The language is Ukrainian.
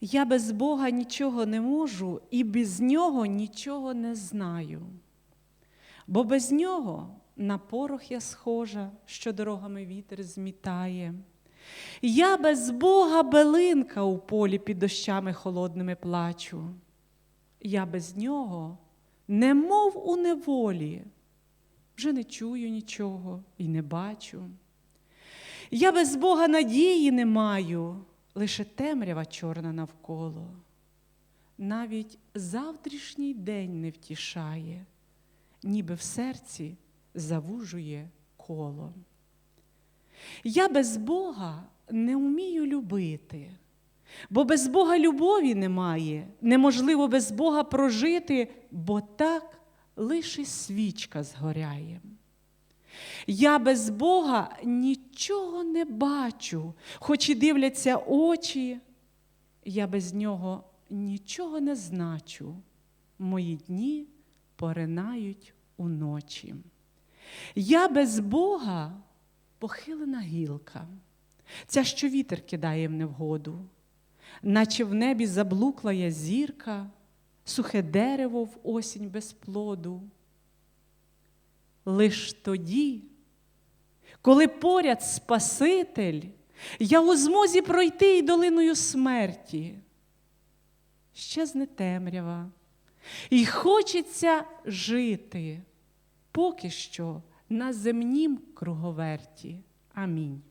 Я без Бога нічого не можу і без нього нічого не знаю. Бо без нього на порох я схожа, що дорогами вітер змітає. Я без Бога белинка у полі під дощами холодними плачу. Я без нього, немов у неволі, вже не чую нічого і не бачу. Я без Бога надії не маю, лише темрява чорна навколо. Навіть завтрашній день не втішає, ніби в серці завужує коло. Я без Бога не вмію любити, бо без Бога любові немає, неможливо без Бога прожити, бо так лише свічка згоряє. Я без Бога нічого не бачу, хоч і дивляться очі, я без нього нічого не значу. Мої дні поринають уночі. Я без Бога похилена гілка, ця, що вітер кидає в невгоду, наче в небі заблукла я зірка, сухе дерево в осінь без плоду. Лиш тоді, коли поряд Спаситель, я у змозі пройти й долиною смерті, щезне темрява, і хочеться жити поки що на земнім круговерті. Амінь.